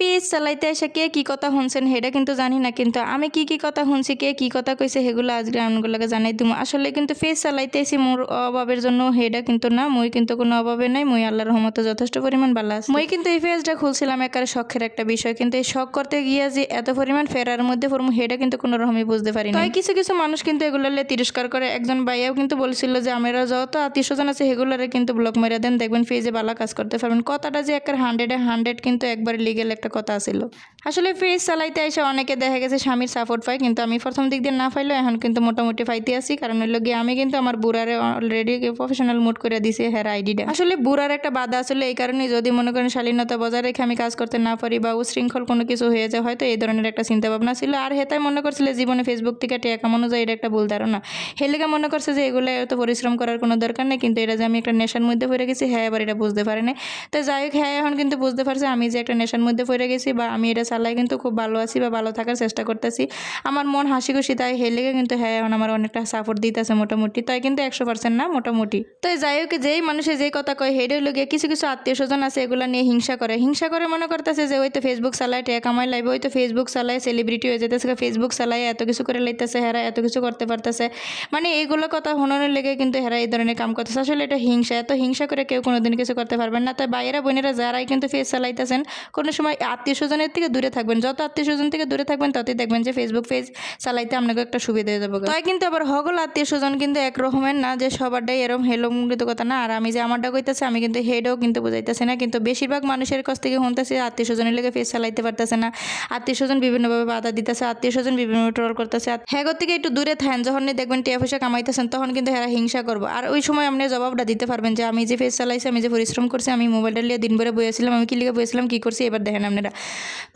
Page চালাইতে এসে কে কী কথা শুনছেন সেটা কিন্তু জানি না, কিন্তু আমি কি কি কথা শুনছি, কে কি কথা কইছে সেগুলো আজকে আনগুলোকে জানাই দিব আসলে কিন্তু পেজ চালাইতে এসি মোর অভাবের জন্য সেটা কিন্তু না, মই কিন্তু কোনো অভাবে নাই, মই আল্লাহর রহমতে যথেষ্ট পরিমাণ ভালো আছে। মই কিন্তু এই পেজটা খুলছিলাম একারে শখের একটা বিষয়, কিন্তু এই শখ করতে গিয়ে যে এত পরিমাণ ফেরার মধ্যে পড়ব সেটা কিন্তু কোনো রকমই বুঝতে পারি না কিছু কিছু মানুষ কিন্তু এগুলো তিরস্কার করে, একজন ভাইয়াও কিন্তু বলছিল যে, আমরা যত আত্মীয় স্বজন আছে সেগুলোরে কিন্তু ব্লক মেরে দেন, দেখবেন পেজে ভালো কাজ করতে পারবেন। কথাটা যে একটা হান্ড্রেডে হান্ড্রেড কিন্তু একবার লিগেল একটা কথা ছিল আসলে ফ্রিজ চালাইতে এসে অনেকে দেখা গেছে স্বামীর সাপোর্ট পায়, কিন্তু আমি প্রথম দিক দিয়ে না পাইলেও এখন কিন্তু মোটামুটি পাইতে আছি। কারণ হইল গিয়ে আমি কিন্তু আমার বুড়ারে অলরেডি প্রফেশনাল মুড করে দিছি হ্যাঁ আইডিটা আসলে বুড়ার একটা বাধা আসলে এই কারণে যদি মনে করেন শালীনতা বজায় রেখে আমি কাজ করতে না পারি বা উশৃঙ্খল কোনো কিছু হয়ে যায়, হয়তো এই ধরনের একটা চিন্তা ভাবনা ছিল। আর হেতাই মনে করছিল জীবনে ফেসবুক থেকে টেকা কামানো যায়, এটা একটা ভুল ধারণা। হেলেকা মনে করছে যে এগুলো এত পরিশ্রম করার কোনো দরকার নেই, কিন্তু এটা যে আমি একটা নেশার মধ্যে পড়ে গেছি হ্যাঁ এবার এটা বুঝতে পারে নাই। তো যাই হোক হ্যাঁ এখন কিন্তু বুঝতে পারছে আমি যে একটা নেশার মধ্যে পড়ে গেছি বা আমি এটা চালাই কিন্তু খুব ভালো আছি বা ভালো থাকার চেষ্টা করতেছি। আমার মন হাসি খুশি তাই হেলেকে কিন্তু হ্যাঁ এখন আমার অনেকটা সাপোর্ট দিতেছে মোটামুটি। তাই কিন্তু একশো পার্সেন্ট না, মোটামুটি। তো যাই হোক যেই মানুষে যেই কথা কয় হেডে হলো গিয়ে কিছু কিছু আত্মীয় স্বজন আছে এগুলো নিয়ে হিংসা করে। হিংসা করে মনে করতেছে যে ওই তো ফেসবুক চালায়, টেকা কামাই লাইবে, ওই তো ফেসবুক চালায় সেলিব্রিটি হয়ে যেতেছে ফেসবুক চালায়, এত কিছু করে লাইতেছে হেরা, এত কিছু করতে পারতেছে। মানে এইগুলো কথা হনানোর লেগে কিন্তু হেরা এই ধরনের কাম করতেছে। আসলে এটা হিংসা, এত হিংসা করে কেউ কোনোদিন কিছু করতে পারবেন না। তাই বাইরা বোনেরা যারাই কিন্তু ফেস চালাইতেছেন, কোনো সময় আত্মীয় স্বজনের থেকে দূরে থাকবেন। যত আত্মীয় স্বজন থেকে দূরে থাকবেন, ততই দেখবেন যে ফেসবুক পেজ চালাইতে আপনাকে একটা সুবিধা হয়ে যাবে তাই কিন্তু আবার হগল আত্মীয় স্বজন কিন্তু এক রকমের না, যে সবারটাই এরকম হেলো মুঙ্গিত কথা না। আর আমি যে আমারটা কইতেছে, আমি কিন্তু হেডও কিন্তু বুঝাইতেছি না। কিন্তু বেশিরভাগ মানুষের কাছ থেকে শুনতেছি আত্মীয় স্বজনের লেগে ফেস চালাইতে পারতেছে না। আত্মীয় স্বজন বিভিন্নভাবে বাধা দিতেছে, আত্মীয় স্বজন বিভিন্নভাবে ট্রল করতেছে। হ্যাগর থেকে একটু দূরে থাকেন, যখন দেখবেন টিয়া পয়সা কামাইতেছেন, তখন কিন্তু হেরা হিংসা করব। আর ওই সময় আপনি জবাবটা দিতে পারবেন যে, আমি যে ফেস চালাইছি, আমি যে পরিশ্রম করছি, আমি মোবাইলটা নিয়ে দিন ভরে বইয়েছিলাম আমি কি লিখে বইয়েছিলাম কী করছি? এবার দেখেন আপনারা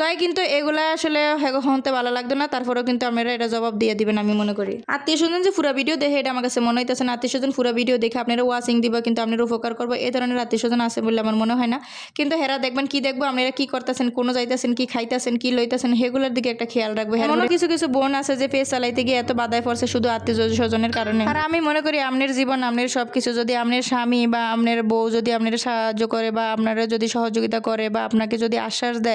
তাই কিন্তু এগুলা আসলে হেগো হতে ভালো লাগতো না তারপরেও কিন্তু আপনারা এটা জবাব দিয়ে দিবেন আমি মনে করি। আত্মীয় স্বজন যে পুরো ভিডিও দেখে এটা আমার কাছে মনে হইতেছে না। আত্মীয় স্বজন পুরো ভিডিও দেখে আপনারা ওয়াচিং দিব কিন্তু আপনারা উপকার করব এই ধরনের আত্মীয় স্বজন আছে বলে আমার মনে হয় না। কিন্তু হেরা দেখবেন কি দেখব আপনারা কি করতেছেন কোনো যাইতেছেন কি খাইতেছেন কি লইতেছেন সেগুলোর দিকে একটা খেয়াল রাখব। এমনও কিছু কিছু বোন আছে যে পেজ চালাইতে গিয়ে এত বাধায় পড়ছে শুধু আত্মীয় স্বজনের কারণে। আর আমি মনে করি আপনার জীবন আপনার সব কিছু যদি আপনার স্বামী বা আপনার বউ যদি আপনার সাহায্য করে বা আপনারা যদি সহযোগিতা করে বা আপনাকে যদি আশ্বাস দেয়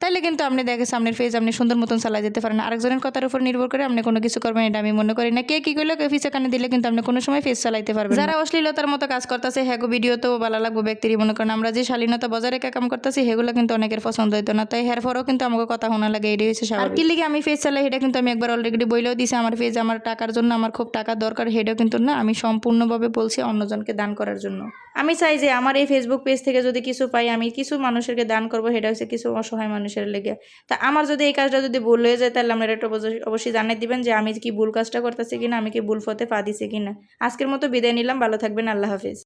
তাহলে কিন্তু আপনি দেখে সামনের ফেজ আপনি সুন্দর মতন চালাই যেতে পারেন। আরেকজনের কথার উপর নির্ভর করে আপনি কোনো কিছু করবেন এটা আমি মনে করি না। কে কি করলে কে ফিসে কানে দিলে কিন্তু আপনি কোনো সময় ফেস চালাইতে পারবেন যারা অশ্লীলতার মতো কাজ করতেছে হ্যাগো ভিডিও তো ভালো লাগবে ব্যক্তিরই মনে করেন। আমরা যে শালীনতা বজায় রেখে কাম করতেছি সেগুলো কিন্তু অনেকের পছন্দ হইতো না। তাই হের পরও কিন্তু আমাকে কথা শোনা লাগে এটাই হচ্ছে আর কি লিগে আমি ফেস চালাই এটা কিন্তু আমি একবার অলরেডি বইলেও দিছি। আমার ফেজ আমার টাকার জন্য আমার খুব টাকা দরকার সেটাও কিন্তু না। আমি সম্পূর্ণভাবে বলছি অন্যজনকে দান করার জন্য। আমি চাই যে আমার এই ফেসবুক পেজ থেকে যদি কিছু পাই, আমি কিছু মানুষেরকে দান করব, সেটা হচ্ছে কিছু অসহায় মানুষের লেগে। তা আমার যদি এই কাজটা যদি ভুল হয়ে যায়, তাহলে আমার একটু অবশ্যই- জানিয়ে দিবেন যে আমি কি ভুল কাজটা করতেছি কিনা, আমি কি ভুল ফতে পা দিছি কিনা। আজকের মতো বিদায় নিলাম, ভালো থাকবেন, আল্লাহ হাফিজ।